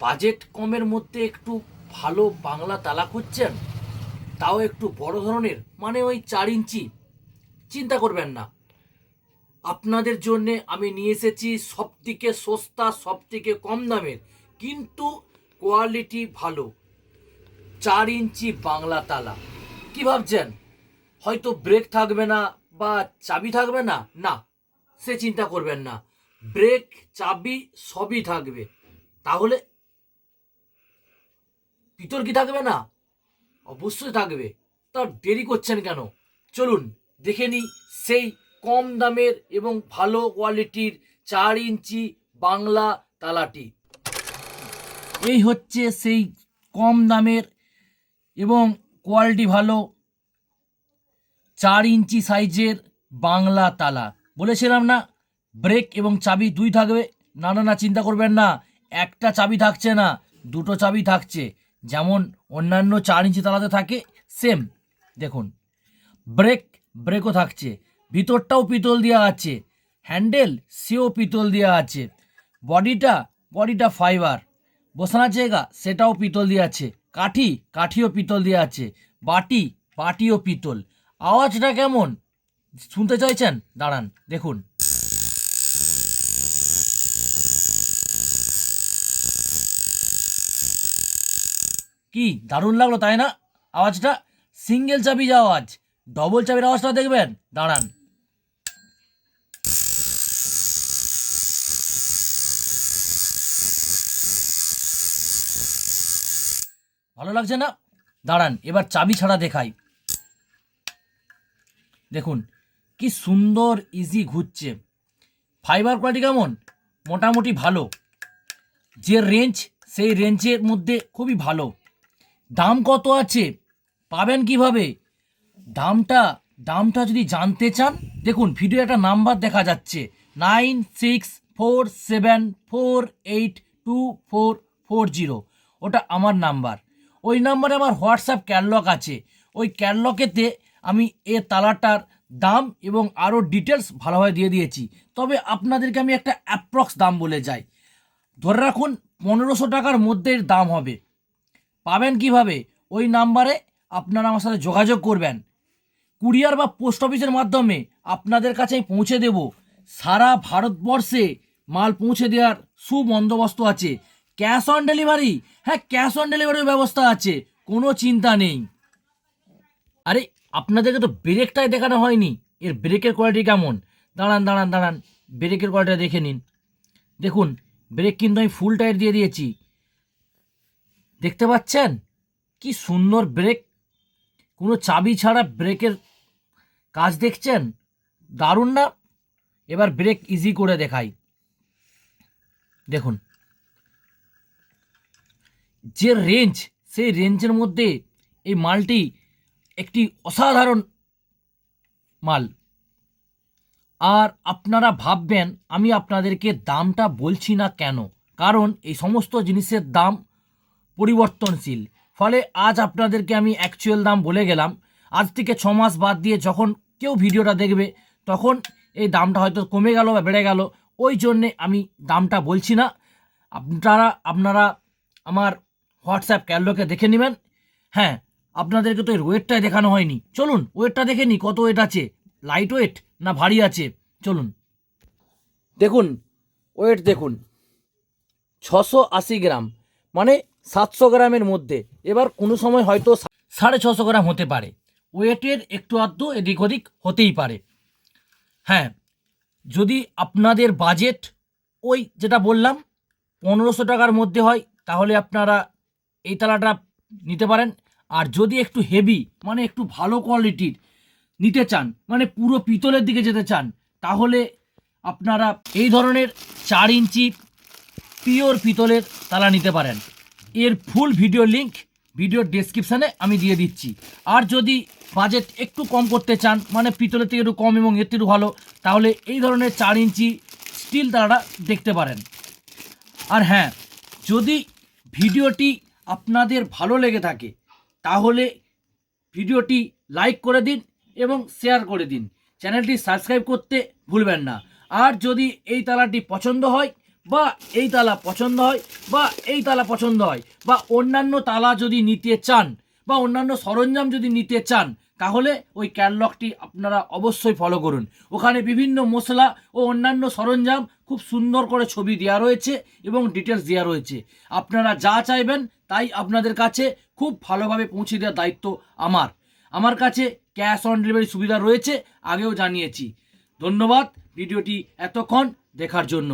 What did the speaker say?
Budget কমের মধ্যে একটু ভালো বাংলা তালা খুঁজছেন তাও একটু বড় ধরনের মানে ওই চার ইঞ্চি। চিন্তা করবেন না। আপনাদের জন্য আমি নিয়ে এসেছি সব থেকে সস্তা সব থেকে কম দামের, কিন্তু কোয়ালিটি ভালো। চার ইঞ্চি বাংলা তালা। কি ভাবছেন? হয়তো ব্রেক থাকবে না বা চাবি থাকবে না? না, সে চিন্তা করবেন না। ব্রেক, চাবি সবই থাকবে। তাহলে ভিতর কি থাকবে না? অবশ্যই থাকবে। তা দেরি করছেন কেন? চলুন, দেখে নিই সেই কম দামের এবং ভালো কোয়ালিটির চার ইঞ্চি বাংলা তালাটি। এই হচ্ছে সেই কম দামের এবং কোয়ালিটি ভালো চার ইঞ্চি সাইজের বাংলা তালা। বলেছিলাম না ব্রেক এবং চাবি দুই থাকবে? না না না, চিন্তা করবেন না। একটা চাবি থাকছে না, দুটো চাবি থাকছে। যেমন অন্যান্য চার ইঞ্চি তালাতে থাকে সেম দেখুন ব্রেক ব্রেকও থাকছে। ভিতরটাও পিতল দেওয়া আছে। হ্যান্ডেল সেও পিতল দেওয়া আছে। বডিটা বডিটা ফাইবার বসানোর জায়গা, সেটাও পিতল দিয়ে আছে। কাঠি, কাঠিও পিতল দিয়ে আছে। বাটি, বাটিও পিতল। আওয়াজটা কেমন? শুনতে চাইছেন? দাঁড়ান, দেখুন। কি দারুণ লাগল তাই না? আওয়াজটা সিঙ্গেল চাবি যা আওয়াজ ডবল চাবির আওয়াজটা দেখবেন। দাঁড়ান। ভালো লাগছে না? দাঁড়ান, এবার চাবি ছাড়া দেখাই। দেখুন, কি সুন্দর ইজি ঘুরছে। ফাইবার কোয়ালিটি কেমন? মোটামুটি ভালো। যে রেঞ্জ সেই রেঞ্জের মধ্যে খুবই ভালো। দাম কত আছে? পাবেন কীভাবে? দামটা দামটা যদি জানতে চান, দেখুন ভিডিও একটা নাম্বার দেখা যাচ্ছে। Nine six four seven four eight two four four zero. ওটা আমার নাম্বার ওই নাম্বারে আমার হোয়াটসঅ্যাপ ক্যাটলগ আছে। ওই ক্যাটলগেতে আমি এ তালাটার দাম এবং আরও ডিটেলস ভালোভাবে দিয়ে দিয়েছি। তবে আপনাদেরকে আমি একটা অ্যাপ্রক্স দাম বলে যাই। ধরে রাখুন, পনেরোশো টাকার মধ্যে দাম হবে। পাবেন কীভাবে? ওই নাম্বারে আপনারা আমার সাথে যোগাযোগ করবেন। কুরিয়ার বা পোস্ট অফিসের মাধ্যমে আপনাদের কাছে পৌঁছে দেব। সারা ভারতবর্ষে মাল পৌঁছে দেওয়ার সুবন্দোবস্ত আছে। Cash on delivery? হ্যাঁ ক্যাশ অন ডেলিভারির ব্যবস্থা আছে। কোনো চিন্তা নেই। আরে, আপনাদেরকে তো ব্রেকটাই দেখানো হয়নি। এর ব্রেকের কোয়ালিটি কেমন? দাঁড়ান দাঁড়ান দাঁড়ান। ব্রেকের কোয়ালিটিটা দেখে নিন। দেখুন, ব্রেক কিন্তু আমি ফুল টায়ার দিয়ে দিয়েছি। দেখতে পাচ্ছেন? কি সুন্দর ব্রেক। কোনো চাবি ছাড়া ব্রেকের কাজ দেখছেন? দারুণ না? এবার ব্রেক ইজি করে দেখাই। দেখুন। যে রেঞ্জ, সেই রেঞ্জের মধ্যে এই মালটি একটি অসাধারণ মাল। আর আপনারা ভাববেন, আমি আপনাদেরকে দামটা বলছি না কেন? কারণ এই সমস্ত জিনিসের দাম পরিবর্তনশীল। ফলে আজ আপনাদেরকে আমি অ্যাকচুয়াল দাম বলে গেলাম। আজ থেকে ছ মাস বাদ দিয়ে যখন কেউ ভিডিওটা দেখবে, তখন এই দামটা হয়তো কমে গেল বা বেড়ে গেল। ওই জন্যে আমি দামটা বলছি না। আপনারা আপনারা আমার হোয়াটসঅ্যাপ ক্যালোকে দেখে নেবেন। হ্যাঁ আপনাদেরকে তো এর ওয়েটটাই দেখানো হয়নি। চলুন, ওয়েটটা দেখে নিই, কত ওয়েট আছে? লাইট ওয়েট না ভারী আছে? চলুন। দেখুন, ওয়েট দেখুন। ছশো আশি গ্রাম। মানে সাতশো গ্রামের মধ্যে। এবার কোনো সময় হয়তো সাড়ে ছশো গ্রাম হতে পারে। ওয়েটের একটু আধটু এদিক ওদিক হতেই পারে। হ্যাঁ যদি আপনাদের বাজেট ওই যেটা বললাম, পনেরোশো টাকার মধ্যে হয়, তাহলে আপনারা এই তালাটা নিতে পারেন। আর যদি একটু হেভি মানে একটু ভালো কোয়ালিটির নিতে চান মানে পুরো পিতলের দিকে যেতে চান, তাহলে আপনারা এই ধরনের চার ইঞ্চি পিওর পিতলের তালা নিতে পারেন। এর ফুল ভিডিও লিংক ভিডিওর ডেসক্রিপশানে আমি দিয়ে দিচ্ছি। আর যদি বাজেট একটু কম করতে চান মানে পিতলের থেকে একটু কম এবং এর থেকে ভালো, তাহলে এই ধরনের চার ইঞ্চি স্টিল তালাটা দেখতে পারেন। আর হ্যাঁ যদি ভিডিওটি আপনাদের ভালো লেগে থাকে, তাহলে ভিডিওটি লাইক করে দিন এবং শেয়ার করে দিন। চ্যানেলটি সাবস্ক্রাইব করতে ভুলবেন না। আর যদি এই তালাটি পছন্দ হয় বা এই তালা পছন্দ হয়, বা এই তালা পছন্দ হয়, বা অন্যান্য তালা যদি নিতে চান, বা অন্যান্য সরঞ্জাম যদি নিতে চান, তাহলে ওই ক্যাটলগটি আপনারা অবশ্যই ফলো করুন। ওখানে বিভিন্ন মশলা ও অন্যান্য সরঞ্জাম খুব সুন্দর করে ছবি দেওয়া রয়েছে এবং ডিটেলস দেওয়া রয়েছে। আপনারা যা চাইবেন তাই আপনাদের কাছে খুব ভালোভাবে পৌঁছে দেওয়ার দায়িত্ব আমার। আমার কাছে ক্যাশ অন ডেলিভারি সুবিধা রয়েছে, আগেও জানিয়েছি। ধন্যবাদ, ভিডিওটি এতক্ষণ দেখার জন্য।